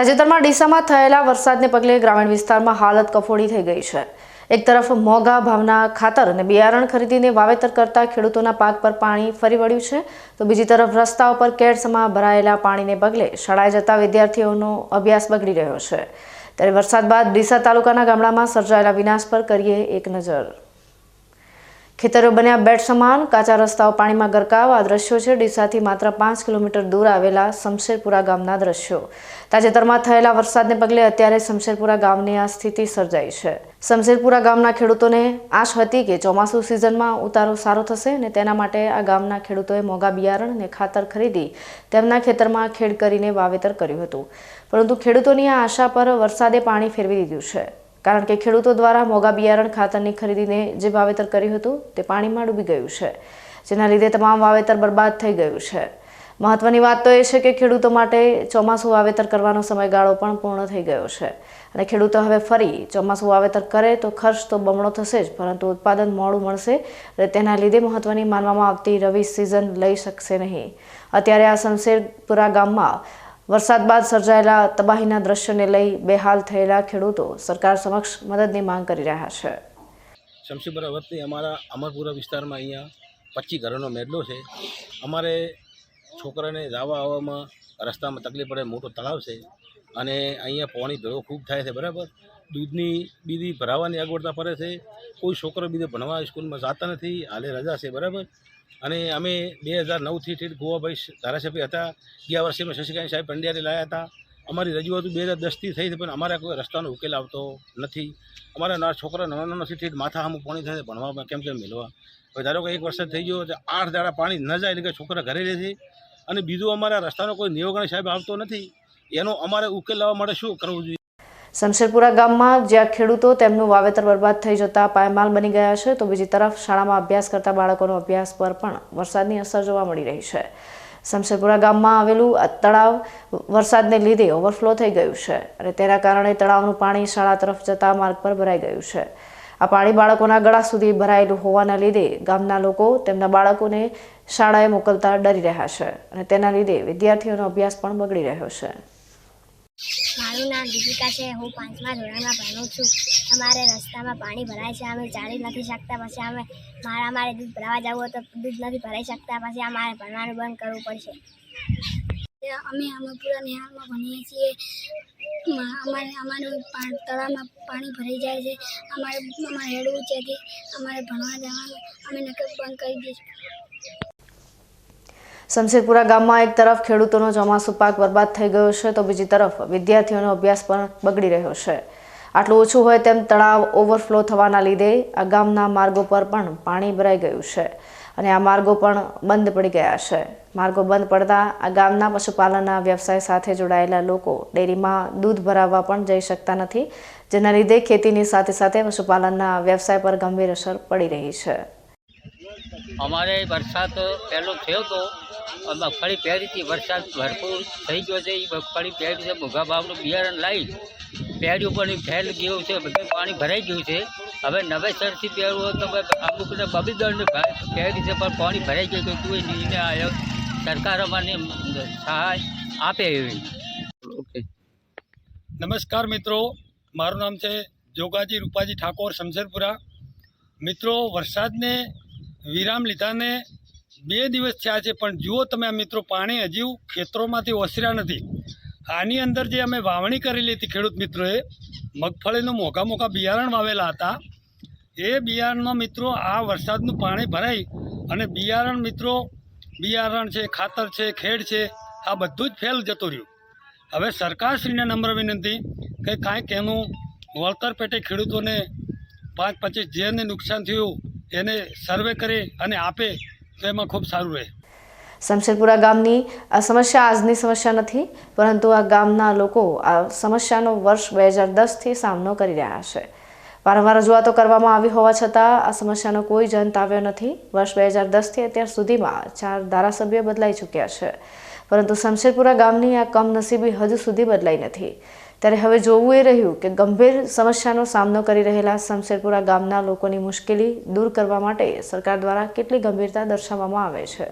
તાજેતરમાં ડીસામાં થયેલા વરસાદને પગલે ગ્રામીણ વિસ્તારમાં હાલત કફોડી થઈ ગઈ છે. એક તરફ મોંઘા ભાવના ખાતર અને બિયારણ ખરીદીને વાવેતર કરતા ખેડૂતોના પાક પર પાણી ફરી વળ્યું છે, તો બીજી તરફ રસ્તાઓ પર કેડસમાં ભરાયેલા પાણીને પગલે શાળાએ જતા વિદ્યાર્થીઓનો અભ્યાસ બગડી રહ્યો છે. ત્યારે વરસાદ બાદ ડીસા તાલુકાના ગામડામાં સર્જાયેલા વિનાશ પર કરીએ એક નજર. ખેતરો બન્યા બેટ સમાન, કાચા રસ્તાઓ પાણીમાં ગરકાવ, આ દ્રશ્યો છે ડીસાથી માત્ર પાંચ કિલોમીટર દૂર આવેલા શમશેરપુરા ગામના દ્રશ્યો. તાજેતરમાં થયેલા વરસાદને પગલે અત્યારે શમશેરપુરા ગામની આ સ્થિતિ સર્જાઈ છે. શમશેરપુરા ગામના ખેડૂતોને આશ હતી કે ચોમાસુ સિઝનમાં ઉતારો સારો થશે અને તેના માટે આ ગામના ખેડૂતોએ મોંઘા બિયારણ અને ખાતર ખરીદી તેમના ખેતરમાં ખેડ કરીને વાવેતર કર્યું હતું. પરંતુ ખેડૂતોની આ આશા પર વરસાદે પાણી ફેરવી દીધું છે. કારણ કે ખેડૂતો દ્વારા મોંઘા બિયારણ ખાતરની ખરીદીને જે વાવેતર કર્યું હતું તે પાણીમાં ડૂબી ગયું છે, જેના લીધે તમામ વાવેતર બરબાદ થઈ ગયું છે. મહત્વની વાત તો એ છે કે ખેડૂતો માટે ચોમાસું વાવેતર કરવાનો સમયગાળો પણ પૂર્ણ થઈ ગયો છે અને ખેડૂતો હવે ફરી ચોમાસું વાવેતર કરે તો ખર્ચ તો બમણો થશે જ, પરંતુ ઉત્પાદન મોડું મળશે અને તેના લીધે મહત્વની માનવામાં આવતી રવિ સિઝન લઈ શકશે નહીં. અત્યારે આ શમશેરપુરા ગામમાં વરસાદ બાદ સર્જાયેલા તબાહીના દ્રશ્યને લઈ બેહાલ થયેલા ખેડૂતો સરકાર સમક્ષ મદદની માંગ કરી રહ્યા છે. શમશીપુરા વતી અમારા અમરપુરા વિસ્તારમાં અહીંયા પચીસ ઘરોનો મેદલો છે. અમારે છોકરાને જવા આવવામાં રસ્તામાં તકલીફ પડે, મોટો તળાવ છે અને અહીંયા પાણી ભેળો ખૂબ થાય છે, બરાબર? દૂધની બીજી ભરાવાની અગવડતા પડે છે. કોઈ છોકરો બીજે ભણવા સ્કૂલમાં જતા નથી, હાલે રજા છે, બરાબર? અને અમે બે હજાર નવથી ઠીક ગોવાભાઈ ધારાસભ્ય હતા. ગયા વર્ષે અમે શશિકાંત સાહેબ પંડ્યાને લાવ્યા હતા. અમારી રજૂઆતો બે હજાર દસથી થઈ હતી, પણ અમારા કોઈ રસ્તાનો ઉકેલ આવતો નથી. અમારા નાના છોકરા નાના નાના સીટી માથા આમ પાણી થાય, ભણવામાં કેમ કેમ મેળવા હવે ધારો કે એક વર્ષ થઈ ગયો, તો આઠ દાડા પાણી ન જાય, એટલે કે છોકરા ઘરે રહે અને બીજું અમારા રસ્તાનો કોઈ નિયોગણ સાહેબ આવતો નથી. એનો અમારે ઉકેલ લાવવા માટે શું કરવું જોઈએ? શમશેરપુરા ગામમાં જ્યાં ખેડૂતો તેમનું વાવેતર બરબાદ થઈ જતા પાયમાલ બની ગયા છે, તો બીજી તરફ શાળામાં અભ્યાસ કરતા બાળકોનો અભ્યાસ પર પણ વરસાદની અસર જોવા મળી રહી છે. શમશેરપુરા ગામમાં આવેલું આ તળાવ વરસાદને લીધે ઓવરફ્લો થઈ ગયું છે અને તેના કારણે તળાવનું પાણી શાળા તરફ જતા માર્ગ પર ભરાઈ ગયું છે. આ પાણી બાળકોના ગળા સુધી ભરાયેલું હોવાના લીધે ગામના લોકો તેમના બાળકોને શાળાએ મોકલતા ડરી રહ્યા છે અને તેના લીધે વિદ્યાર્થીઓનો અભ્યાસ પણ બગડી રહ્યો છે. મારું નામ દીપિકા છે. હું પાંચમા ધોરણમાં ભણું છું. અમારે રસ્તામાં પાણી ભરાય છે. અમે ચાલી નથી શકતા. પછી અમે મારા અમારે દૂધ ભરાવા જવું હોય તો દૂધ નથી ભરાઈ શકતા. પછી અમારે ભણવાનું બંધ કરવું પડશે. અમે અમરપુરા નિહાળમાં ભણીએ છીએ. અમારે, અમારું તળાવમાં પાણી ભરાઈ જાય છે. અમારે અમારે હેડવું છે અમારે ભણવા જવાનું. અમે નકર બંધ કરી દઈશું. શમશેરપુરા ગામમાં એક તરફ ખેડૂતોનો ચોમાસું પાક બરબાદ થઈ ગયો છે, તો બીજી તરફ વિદ્યાર્થીઓનો અભ્યાસ પણ બગડી રહ્યો છે. આટલું ઓછું હોય તેમ તળાવ ઓવરફ્લો થવાના લીધે આ ગામના માર્ગો પર પણ પાણી ભરાઈ ગયું છે અને આ માર્ગો પણ બંધ પડી ગયા છે. માર્ગો બંધ પડતા આ ગામના પશુપાલનના વ્યવસાય સાથે જોડાયેલા લોકો ડેરીમાં દૂધ ભરાવવા પણ જઈ શકતા નથી, જેના લીધે ખેતીની સાથે સાથે પશુપાલનના વ્યવસાય પર ગંભીર અસર પડી રહી છે. અમારે વરસાદ પહેલો થયો તો મગફળી પહેરી હતી. વરસાદ ભરપૂર થઈ ગયો છે. એ મગફળી પહેરી છે. મોઘા ભાવનું બિયારણ લાવી પહેર્યું પણ ફેલ ગયું છે. બધું પાણી ભરાઈ ગયું છે. હવે નવેસરથી પહેરવું હોય તો અમુકને બબી દળને પહેરી છે પણ પાણી ભરાઈ ગયું કે એ નિર્ણય આવ્યો સરકાર અમાને સહાય આપે એવી. ઓકે. નમસ્કાર મિત્રો. મારું નામ છે જોગાજી રૂપાજી ઠાકોર શમશેરપુરા મિત્રો વરસાદને વિરામ લીધાને બે દિવસ થયા છે, પણ જુઓ તમે આ મિત્રો, પાણી હજી ખેતરોમાંથી ઓસર્યા નથી. આની અંદર જે અમે વાવણી કરેલી હતી ખેડૂત મિત્રોએ, મગફળીનું મોઘા મોઘા બિયારણ વાવેલા હતા. એ બિયારણમાં મિત્રો આ વરસાદનું પાણી ભરાઈ અને બિયારણ મિત્રો, બિયારણ છે, ખાતર છે, ખેડ છે, આ બધું જ ફેલ જતું રહ્યું. હવે સરકારશ્રીને નમ્ર વિનંતી કે કાંઈક એનું વળતર પેટે ખેડૂતોને પાંચ પચીસ જેને નુકસાન થયું એને સર્વે કરે અને આપે તો એમાં ખૂબ સારું રહે. શમશેરપુરા ગામની આ સમસ્યા આજની સમસ્યા નથી, પરંતુ આ ગામના લોકો આ સમસ્યાનો વર્ષ બે હજાર દસથી સામનો કરી રહ્યા છે. વારંવાર રજૂઆતો કરવામાં આવી હોવા છતાં આ સમસ્યાનો કોઈ જંત આવ્યો નથી. વર્ષ બે હજાર દસથી અત્યાર સુધીમાં ચાર ધારાસભ્યો બદલાઈ ચૂક્યા છે. પરંતુ શમશેરપુરા ગામની આ કમનસીબી હજુ સુધી બદલાઈ નથી. ત્યારે હવે જોવું એ રહ્યું કે ગંભીર સમસ્યાનો સામનો કરી રહેલા શમશેરપુરા ગામના લોકોની મુશ્કેલી દૂર કરવા માટે સરકાર દ્વારા કેટલી ગંભીરતા દર્શાવવામાં આવે છે.